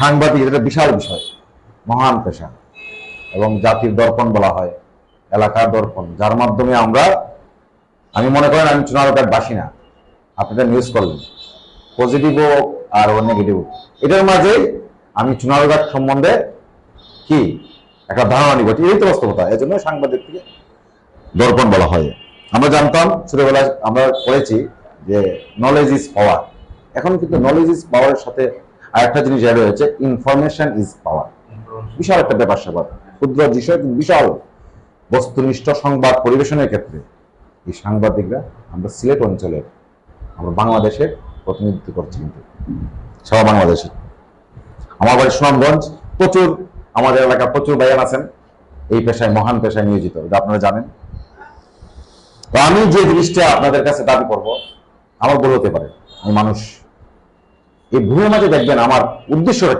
সাংবাদিক, এটা বিশাল বিষয়, মহান পেশা। এবং জাতির দর্পণ বলা হয়, এলাকার দর্পণ। যার মাধ্যমে আমরা, আমি মনে করেন আমি চুনারকার বাসি না, আপনাদের নিউজ করলেন পজিটিভ হোক আর নেগেটিভ এটার মাঝে আমি চুনারঘাট সম্বন্ধে কি একটা ধারণা নিব এই তো বাস্তবতা এই জন্য সাংবাদিক থেকে দর্পণ বলা হয়। আমরা জানতাম ছোটবেলায়, আমরা পড়েছি যে নলেজ ইজ পাওয়ার এখন কিন্তু নলেজ ইজ পাওয়ারের সাথে আরেকটা জিনিস অ্যাড হয়েছে ইনফরমেশন ইজ পাওয়ার বিশাল একটা ব্যাপার স্যাপার। ক্ষুদ্র বিষয় বিশাল। বস্তুনিষ্ঠ সংবাদ পরিবেশনের ক্ষেত্রে এই সাংবাদিকরা আমরা সিলেট অঞ্চলের আমরা বাংলাদেশের প্রতিনিধিত্ব করছি কিন্তু। সারা বাংলাদেশে। আমার বাড়ি সুনামগঞ্জ প্রচুর আমাদের এলাকার প্রচুর ভাইয়ান আছেন। এই পেশায় মহান পেশায় নিয়োজিত এটা আপনারা জানেন। তো আমি যে জিনিসটা আপনাদের কাছে দাবি করব আমার ভুল হতে পারে। আমি মানুষ এই ভূমি মাঝে দেখবেন আমার উদ্দেশ্যটা কি?